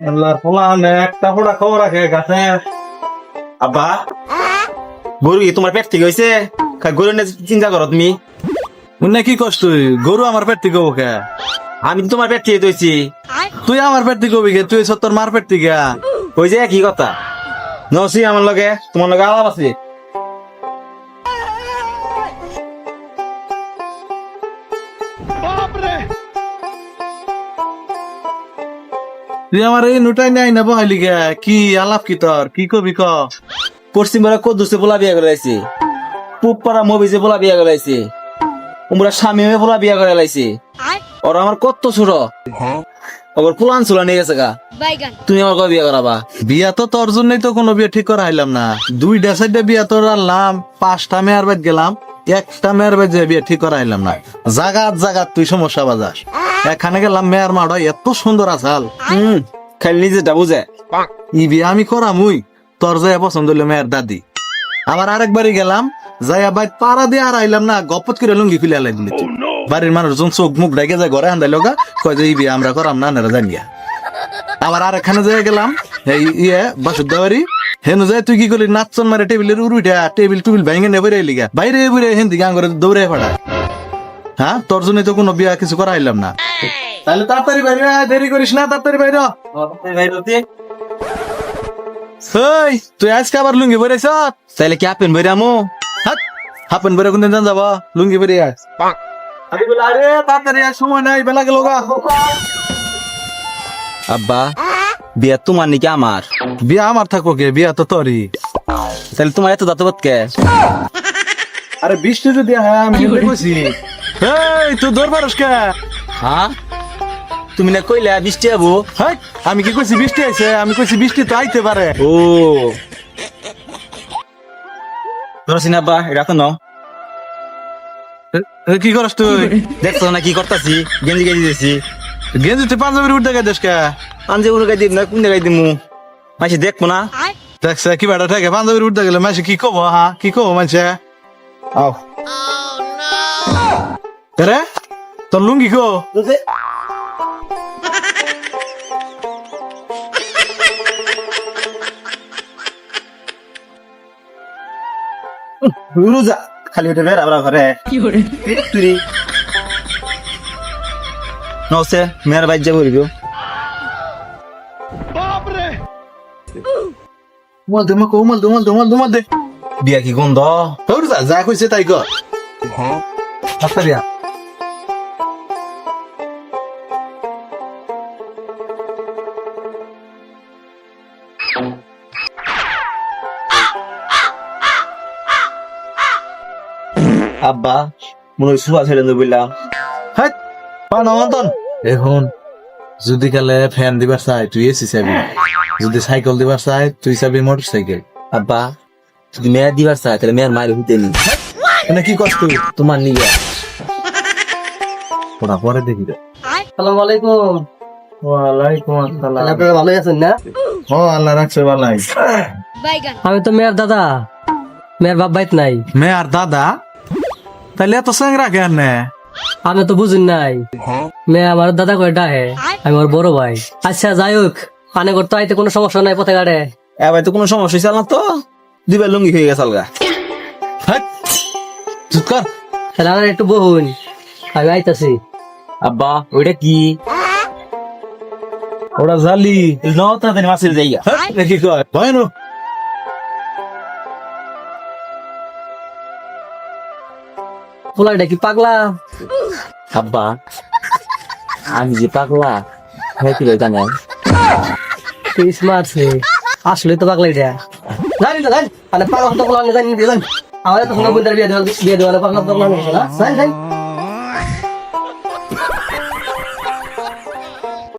আল্লাহর পোলান একটা ফোড়া খবর রাখে গাছে। আব্বা? গরু কি তোমার পেট থেকে হয়েছে গরু নিয়ে চিন্তা করো তুমি। মুন্না কি কষ্ট গরু আমার পেট থেকে ওকে আমি তোমার পেট থেকে দইছি তুই আমার পেট থেকে হবি তুই সত্তর মার পেট থেকে। ওই যে কি কথা। নসি আমার লগে তোমার লগে আলাপ আছে। তুই আমার এই নুটাই নাই না বহাইলি গে কি আলাপ কি তোর? কি কবি ক? পশ্চিম পাড়া কদ্দুসে পোলা বিয়া করে লাইছে পূব পাড়া মবিজে পোলা বিয়া করে লাইছে উমরা স্বামী হয়ে পোলা বিয়া করে লাইছে ওরা আমার কত ছোট। ওর পুলান চুলা নিয়ে গেছে গা। তুমি আমার কবে বিয়া করাবা। বিয়া তো তোর জন্যই তো কোনো বিয়ে ঠিক করা হাইলাম না। দুইটা সাইডে বিয়া তোর আনলাম পাঁচটা মেয়ের বাদ গেলাম একটা মেয়ের বাদ যে বিয়ে ঠিক করা হাইলাম না। জাগাত জাগাত তুই সমস্যা বাজাস। এখানে গেলাম মেয়ের মাড়া এত সুন্দর আসাল হম। খালি নিজেটা বুঝে ই বিয়ে আমি করামুই তোর যাই পছন্দ হইল মেয়ের দাদি। আবার আরেকবারই গেলাম যাইয়া বাইত পাড়া দিয়ে আর আইলাম না গপত করে লুঙ্গি ফিলে আলাই দিলি বাড়ির মানুষজন চোখ মুখ ডাকে যায় ঘরে আন্দাই লগা কয় যে ই বিয়ে আমরা করাম না নেরা জানিয়া আবার আর এখানে যাই গেলাম এই ইয়ে বাসুদ্দাবাড়ি। হেনু যায় তুই কি করলি নাচন মারে টেবিলের উড়ুইটা টেবিল টুবিল ভেঙে নেবে রে লিগা বাইরে বুড়ে হেন দিকে আঙ্গরে দৌড়ে ফাড়া হ্যাঁ তোর জন্য তো কোনো বিয়া কিছু করা আইলাম না। তাহলে তাড়াতাড়ি বাইরে আয়, দেরি করিস না তাড়াতাড়ি বাইরে হ। এই তুই আজকে আবার লুঙ্গি বেড়েছ তাইলে কি আপেন বইরা আমো? হাপেন বেড়ে কোন দিন যাব লুঙ্গি বেড়ে আস আমি বলে আরে তাড়াতাড়ি আয়, সময় নাই বেলা গেল গা। আব্বা বিয়া তোমার নাকি আমার? বিয়া আমার থাকব কে? বিয়া তো তোরই। তাহলে তোমার এত দাঁত কে? আরে বৃষ্টি যদি হ্যাঁ আমি কিন্তু কইছি এই তুই দৌড় পারস কে? হ্যাঁ? তুমি না কইলে বৃষ্টি আবো? হেই, আমি কি কইছি বৃষ্টি আইছে? আমি কইছি বৃষ্টি তো আইতে পারে। ও। ধরছি না আব্বা এটা তো নাও কি করস তুই? দেখছ না কি করতাছি? গেঞ্জি গেঞ্জি দিয়েছি গেঞ্জি তুই পাঞ্জাবির উঠতে গেছিস কে? আনজে উড়ে গাই দিম না কোন জায়গায় দিমু? মাসি দেখব না। দেখছে কি বেটা থাকে পাঞ্জাবির উঠতে গেলে মাসে কি কব হ্যাঁ কি কব মানছে আও। রে তোর লুঙ্গি কো? রোজা খালি ওটা বেড়া বেড়া ঘরে তুই। নসে মেয়ের বাইর যাব রিভিউ মাল দে মাল মাল দে মাল দে মাল দে মাল দে। বিয়া কি গন্ধ? তোর যা যা কইছে তাই কর আচ্ছা আ। আব্বা মনে হয় সুয়া ছেড়ে দেবো বললাম হেৎ, পানো এখন যদি কালে ফ্যান দিবার চাই তুই এসি চাবি। যদি সাইকেল দিবার চাই তুই চাবি মোটর সাইকেল আব্বা যদি মেয়ের দিবার চাই তাহলে মেয়ের মায়ের হইতে নি। মানে কি কষ্ট? তোমার নিয়ে। ওরা পরে দেখি রে। আসসালামু আলাইকুম ওয়ালাইকুম আসসালাম। আপনারা ভালো আছেন না? ও আল্লাহ রাখছে ভালাই। বাইগান আমি তো মেয়ের দাদা। মেয়ের বাপ বাইত নাই। মে আর দাদা? তাহলে এত স্যাংরা কেন নে? আমি তো বুঝুন নাই। মেয়ে আমার দাদা করে ডাহে আমি ওর বড় ভাই। আচ্ছা যাই হোক আনে করতে আইতে কোনো সমস্যা নাই পথে ঘাটে এবার তো কোনো সমস্যা হয়েছে না তো? দুইবার লুঙ্গি হয়ে গেছে আলগা। হেৎ, চুপ কর। তাহলে আমার একটু বহুন। আমি আইতাছি। আব্বা ওইটা কি? ওরা জালি। ন তাড়াতাড়ি মাছের জায়গা। কি কয়? ভয় পোলাটা কি পাগলা? আব্বা আমি যে পাগলা হ্যাঁ কি জানে তুই স্মার্ট সে আসলে তো পাগলা এটা। জানি তো জানি মানে পাগলা তো পোলা জানি জানি আমার তো বিয়ে দেওয়া বিয়ে দেওয়া পাগলা পাগলা না জানি জানি